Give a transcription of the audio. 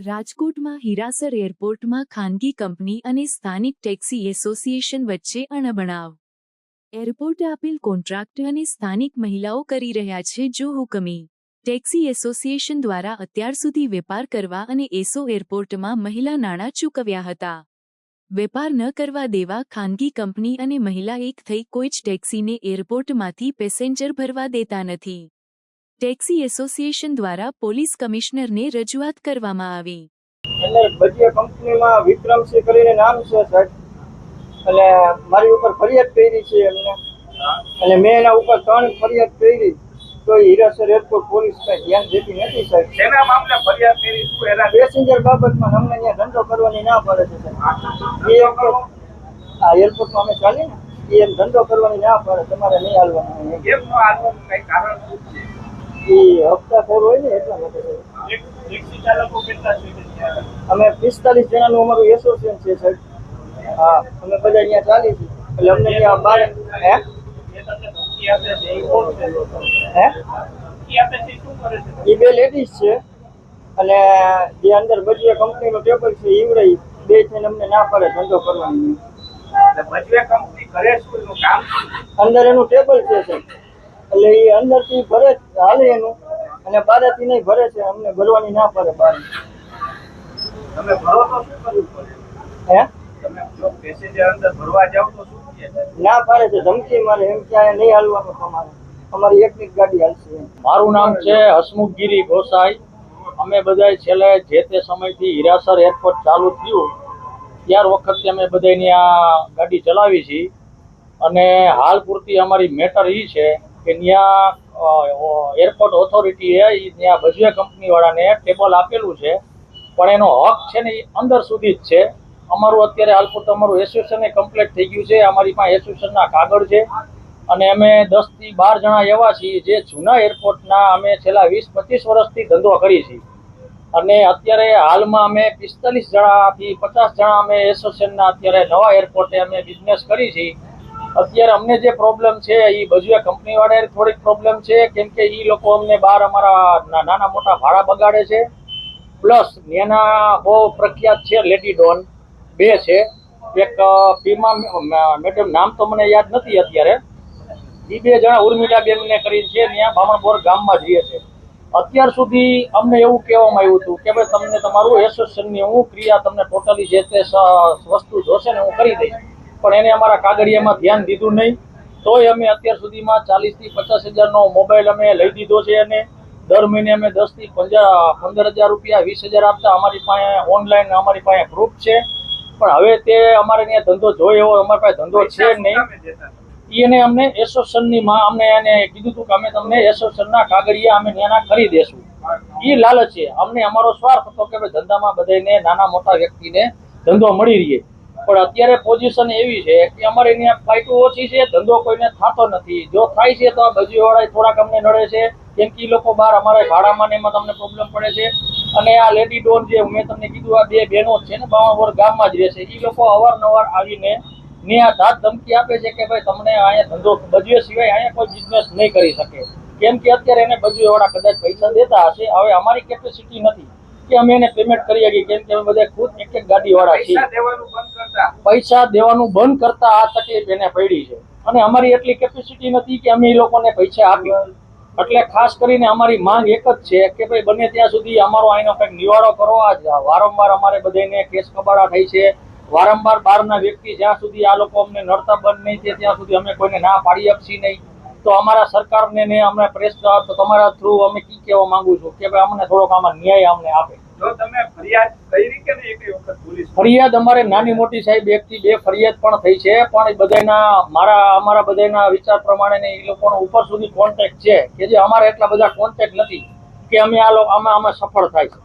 રાજકોટમાં હીરાસર એરપોર્ટમાં ખાનગી કંપની અને સ્થાનિક ટેક્સી એસોસિએશન વચ્ચે અણબણાવ એરપોર્ટે આપેલ કોન્ટ્રાક્ટ અને સ્થાનિક મહિલાઓ કરી રહ્યા છે જો હુકમી. ટેક્સી એસોસિએશન દ્વારા અત્યાર સુધી વેપાર કરવા અને એસો એરપોર્ટમાં મહિલા નાણાં ચૂકવ્યા હતા. વેપાર ન કરવા દેવા ખાનગી કંપની અને મહિલા એક થઈ કોઈ જ ટેક્સીને એરપોર્ટમાંથી પેસેન્જર ભરવા દેતા નથી. ટેક્સી એસોસિએશન દ્વારા પોલીસ કમિશનરને રજૂઆત કરવામાં આવી. એટલે બધી કંપનીમાં વિક્રમસિંહ કરીને નામ છે સાહેબ. અને મારી ઉપર ફરિયાદ કરી છે એમને. અને મેં એના ઉપર ત્રણ ફરિયાદ કરી. તો હીરાસર એરપોર્ટ પોલીસ કઈ ધ્યાન દેતી નથી સાહેબ. શેના મામલે ફરિયાદ કરી શું એના? પેસેન્જર બાબતમાં અમને અહીંયા ધંધો કરવાની ના પડે છે સાહેબ. એ આ એરપોર્ટમાં અમે ચાલીએ ને એ એમ ધંધો કરવાની ના પડે. તમારે નહીં હાલવાનું કેમ નો કઈ કારણ શું છે? અમે પિસ્તાલીસ જણાનું અમારું એસોસિએશન છે સાહેબ. હા અમે બધા અહીંયા ચાલી છીએ. એટલે અમને ત્યાં બાર હે? હે? એ બે લેડીઝ છે. અને જે અંદર બધી કંપનીનું ટેબલ છે ઈવડે બે થઈને અમને ના પડે ધંધો કરવાની. એટલે ભજવે કંપની કરે શું એનું કામ? અંદર એનું ટેબલ છે સાહેબ. એટલે એ અંદરથી ભરે હાલે એનું. અને બારેથી નહીં ભરે છે અમને ભરવાની ના પડે બહાર તમે ભરો તો શું કરવું પડે? હે? તમે જો પેસેન્જર અંદર ભરવા જાવ તો શું ના પાડે છે ધમકી મારે એમ કે નહીં હાલવાનું તમારે અમારી એકની ગાડી હાલશે મારું નામ છે હસમુખગીરી ગોસાઈ. અમે બધા છેલ્લે જે તે સમયથી હીરાસર એરપોર્ટ ચાલુ થયું ત્યાર વખતથી અમે બધાની આ ગાડી ચલાવી છીએ અને હાલ પૂરતી અમારી મેટર એ છે કે ત્યાં એરપોર્ટ ઓથોરિટીએ એ ત્યાં ભજવે કંપનીવાળાને ટેબલ આપેલું છે. પણ એનો હક છે ને એ અંદર સુધી જ છે. અમારું અત્યારે હાલ પૂરતું અમારું એસોસિએશન કમ્પ્લીટ થઈ ગયું છે. અમારી પાસે એસોસિએશનના કાગળ છે. અને અમે દસથી બાર જણા એવા છીએ જે જૂના એરપોર્ટના અમે છેલ્લા વીસ પચીસ વર્ષથી ધંધો કરી છીએ. અને અત્યારે હાલમાં અમે પિસ્તાલીસ જણાથી પચાસ જણા અમે એસોસિએશનના અત્યારે નવા એરપોર્ટે અમે બિઝનેસ કરી છીએ. અત્યારે અમને જે પ્રોબ્લેમ છે, એ બજુએ કંપનીવાળાએ થોડીક પ્રોબ્લેમ છે, કેમ કે એ લોકો અમને બહાર અમારા નાના મોટા ભાડા બગાડે છે. પ્લસ એના બહુ પ્રખ્યાત છે લેડી ડોન બે છે. એક ફીમા મેડમ, નામ તો મને યાદ નથી અત્યારે. એ બે જણા ઉર્મિલા બેનને કરી છે ત્યાં બામણપોર ગામમાં જઈએ છે. અત્યાર સુધી અમને એવું કહેવામાં આવ્યું હતું કે, ભાઈ, તમને તમારું એસોસિએશનની હું ક્રિયા તમને ટોટલી જે તે વસ્તુ જોશે ને હું કરી દઈશ. પણ એને અમારા કાગળિયામાં ધ્યાન દીધું નહીં. તોય અમે અત્યાર સુધીમાં ચાલીસથી પચાસ હજારનો મોબાઈલ અમે લઈ દીધો છે અને દર મહિને અમે દસથી પંદર હજાર રૂપિયા, વીસ હજાર આપતા અમારી પાસે ઓનલાઈન અમારી પાસે પ્રૂફ છે. પણ હવે તે અમારે ત્યાં ધંધો જોઈએ એવો અમારી પાસે ધંધો છે નહીં. એને અમને એસોસિએશનની માં અમને એને કીધું હતું કે અમે તમને એસોસિએશનના કાગળિયા અમે ત્યાંના કરી દેશું. એ લાલચ છે. અમને અમારો સ્વાર્થ હતો કે ધંધામાં બધાને નાના મોટા વ્યક્તિને ધંધો મળી રહીએ પણ અત્યારે પોઝિશન એવી છે કે અમારે ત્યાં ફાઇટો ઓછી છે, ધંધો કોઈને થતો નથી. જો થાય છે તો આ બાજુવાળા થોડાક અમને નડે છે, કેમ કે લોકો બહાર અમારે ભાડામાં ને એમાં તમને પ્રોબ્લેમ પડે છે. અને આ લેડી ડોન જે મેં તમને કીધું, આ બે બહેનો છે ને બાવણવર ગામમાં જ રહે છે. એ લોકો અવારનવાર આવીને ત્યાં ધાત ધમકી આપે છે કે ભાઈ તમને અહીંયા ધંધો બજવે સિવાય અહીંયા કોઈ બિઝનેસ નહીં કરી શકે. કેમ કે અત્યારે એને બજવેવાળા કદાચ પૈસા દેતા હશે, હવે અમારી કેપેસિટી નથી. કે અમે એને પેમેન્ટ કરી શકીએ કેમ કે અમે બધા ખુદ એક એક ગાડી વાળા છીએ. પૈસા દેવાનું બંધ કરતા. આ તકલીફ એને પડી છે. અને અમારી એટલી કેપેસિટી નથી કે અમે એ લોકોને પૈસા આપીએ. એટલે ખાસ કરીને અમારી માંગ એક જ છે કે ભાઈ બને ત્યાં સુધી અમારો આનો કંઈક નિવાડો કરો. આ વારંવાર અમારે બધાને કેસ કબાડા થાય છે. વારંવાર બહારના વ્યક્તિ જ્યાં સુધી આ લોકો અમને નડતા બંધ નહીં છે ત્યાં સુધી અમે કોઈને ના પાડી આપશી નહીં. તો અમારા સરકારને ને અમે પ્રેસ તો તમારા થ્રુ અમે કી કહેવા માંગુ છું કે ભાઈ અમને થોડોક આમાં ન્યાય અમને આપે. ફરિયાદ અમારે નાની મોટી સાહેબ, એક થી બે ફરિયાદ પણ થઈ છે, પણ બધાના, મારા, અમારા બધાના વિચાર પ્રમાણે એ લોકોનો ઉપર સુધી કોન્ટેક્ટ છે કે જે અમારે એટલા બધા કોન્ટેક્ટ નથી કે અમે આ લોકો આમાં આમાં સફળ થાય